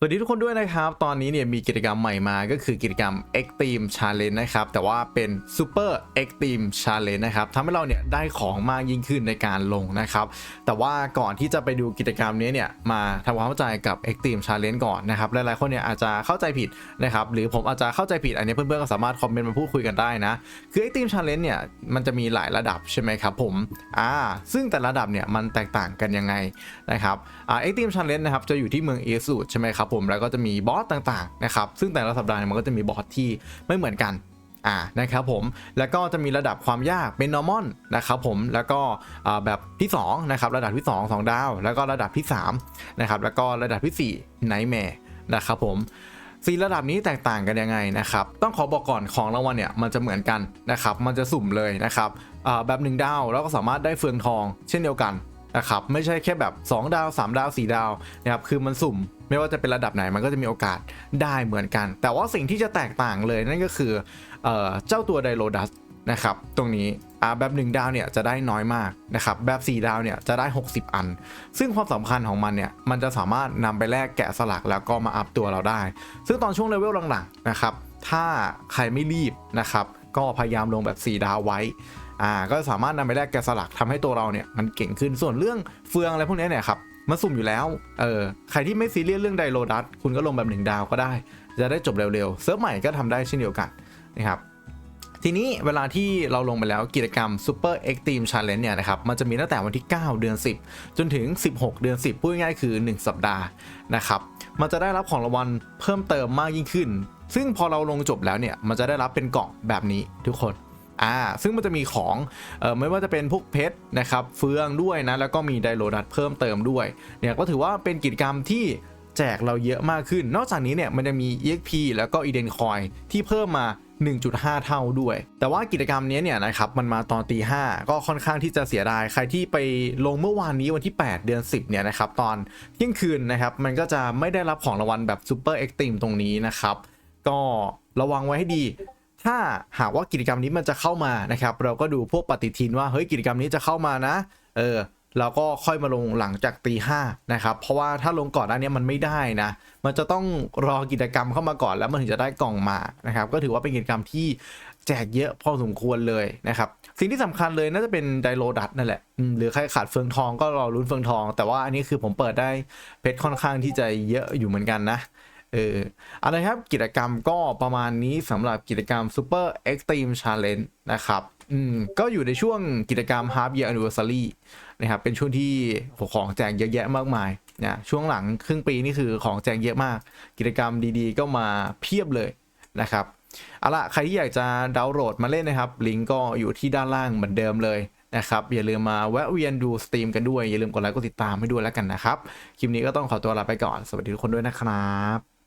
สวัสดีทุกคนด้วยนะครับ ตอนนี้เนี่ยมีกิจกรรมใหม่มาก็คือกิจกรรม Extreme Challenge นะครับ แต่ว่าเป็น Super Extreme Challenge นะครับทำให้เราเนี่ยได้ของมากยิ่งขึ้นในการลงนะครับ แต่ว่าก่อนที่จะไปดูกิจกรรมนี้เนี่ยมาทำความเข้าใจกับ Extreme Challenge ก่อนนะครับ หลายๆคนเนี่ยอาจจะเข้าใจผิดนะครับ หรือผมอาจจะเข้าใจผิดอันนี้เพื่อนๆก็สามารถคอมเมนต์มาพูดคุยกันได้นะ คือ Extreme Challenge เนี่ยมันจะมีหลายระดับใช่ไหมครับผมอ่าซึ่งแต่ละระดับเนี่ยมันแตกต่างกันยังไงนะครับอ่า Extreme Challenge นะครับจะอยู่ที่เมืองเอสูดใช่ไหมครับผมแล้วก็จะมีบอสต่างๆนะครับซึ่งแต่ละสัปดาห์เนี่ยมันก็จะมีบอสที่ไม่เหมือนกันอ่านะครับผมแล้วก็จะมีระดับความยากเป็น normal นะครับผมแล้วก็แบบที่2นะครับระดับที่ 2 2 ดาว แล้วก็ระดับที่3นะครับแล้วก็ระดับที่4 Nightmare นะครับผมสีระดับนี้แตกต่างกันยังไงนะครับ ต้องขอบอกก่อนของรางวัลเนี่ยมันจะเหมือนกันนะครับ มันจะสุ่มเลยนะครับแบบ 1 ดาวแล้วก็สามารถได้เฟืองทองเช่นเดียวกัน นะครับไม่ใช่แค่แบบ 2 ดาว 3 ดาว 4 ดาวนะครับคือมันสุ่มไม่ว่าจะเป็นระดับไหนมันก็จะมีโอกาสได้เหมือนกัน แต่ว่าสิ่งที่จะแตกต่างเลยนั่นก็คือเออเจ้าตัวไดโ o ดัสนะครับตรงนี้อ่าแบบ 1 ดาวเนี่ยจะได้น้อยมากนะครับแบบ 4 ดาวเนี่ยจะได้ 60 อัน ซึ่งความสำคัญของมันเนี่ยมันจะสามารถนำไปแลกแกะสลักแล้วก็มาอัพตัวเราได้ ซึ่งตอนช่วงเลเวลหลังๆนะครับถ้าใครไม่รีบนะครับก็พยายามลงแบบ 4 ดาวไว้ อ่าก็สามารถนำไปแลกแกะสลักทำให้ตัวเราเนี่ยมันเก่งขึ้นส่วนเรื่องเฟืองอะไรพวกนี้เนี่ยครับมันสุ่มอยู่แล้ว เออ ใครที่ไม่ซีเรียสเรื่องไดโรดัส คุณก็ลงแบบ1ดาวก็ได้ จะได้จบเร็วๆ เซิร์ฟใหม่ก็ทำได้เช่นเดียวกันนะครับ ทีนี้เวลาที่เราลงไปแล้วกิจกรรม Super Extreme Challenge เนี่ยนะครับ มันจะมีตั้งแต่วันที่ 9 เดือน 10 จนถึง 16 เดือน 10 พูดง่ายๆคือ 1 สัปดาห์นะครับ มันจะได้รับของรางวัลเพิ่มเติมมากยิ่งขึ้น ซึ่งพอเราลงจบแล้วเนี่ย มันจะได้รับเป็นกล่องแบบนี้ทุกคน อ่าซึ่งมันจะมีของเอ่อไม่ว่าจะเป็นพวกเพชรนะครับเฟืองด้วยนะแล้วก็มีไดโลดัตเพิ่มเติมด้วยเนี่ยก็ถือว่าเป็นกิจกรรมที่แจกเราเยอะมากขึ้น นอกจากนี้เนี่ยมันจะมี EXP แล้วก็ Eden Coin ที่เพิ่มมา 1.5 เท่าด้วย แต่ว่ากิจกรรมนี้เนี่ยนะครับมันมาตอนตีห้าก็ค่อนข้างที่จะเสียดาย ใครที่ไปลงเมื่อวานนี้วันที่ 8 เดือน 10 เนี่ยนะครับตอนเที่ยงคืนนะครับมันก็จะไม่ได้รับของรางวัลแบบ Super Extreme ตรงนี้นะครับ ก็ระวังไว้ให้ดี ถ้าหากว่ากิจกรรมนี้มันจะเข้ามานะครับ เราก็ดูพวกปฏิทินว่าเฮ้ยกิจกรรมนี้จะเข้ามานะ เออเราก็ค่อยมาลงหลังจากตีห้านะครับ เพราะว่าถ้าลงก่อนหน้านี้มันไม่ได้นะ มันจะต้องรอกิจกรรมเข้ามาก่อนแล้วมันถึงจะได้กล่องมานะครับ ก็ถือว่าเป็นกิจกรรมที่แจกเยอะพอสมควรเลยนะครับ สิ่งที่สำคัญเลยน่าจะเป็นไดโลดัตนั่นแหละ หรือใครขาดเฟืองทองก็รอลุ้นเฟืองทอง แต่ว่าอันนี้คือผมเปิดได้เพชรค่อนข้างที่จะเยอะอยู่เหมือนกันนะ เอออาละครับกิจกรรมก็ประมาณนี้สำหรับกิจกรรม Super Extreme Challenge นะครับอืมก็อยู่ในช่วงกิจกรรม Half Year Anniversary นะครับเป็นช่วงที่ของแจกเยอะแยะมากมายนะช่วงหลังครึ่งปีนี่คือของแจกเยอะมาก กิจกรรมดีๆ ก็มาเพียบเลยนะครับเอาละใครที่อยากจะดาวน์โหลดมาเล่นนะครับ ลิงก์ก็อยู่ที่ด้านล่างเหมือนเดิมเลยนะครับ อย่าลืมมาแวะเวียนดูสตรีมกันด้วย อย่าลืมกดไลค์กดติดตามให้ด้วยแล้วกันนะครับ คลิปนี้ก็ต้องขอตัวลาไปก่อน สวัสดีทุกคนด้วยนะครับ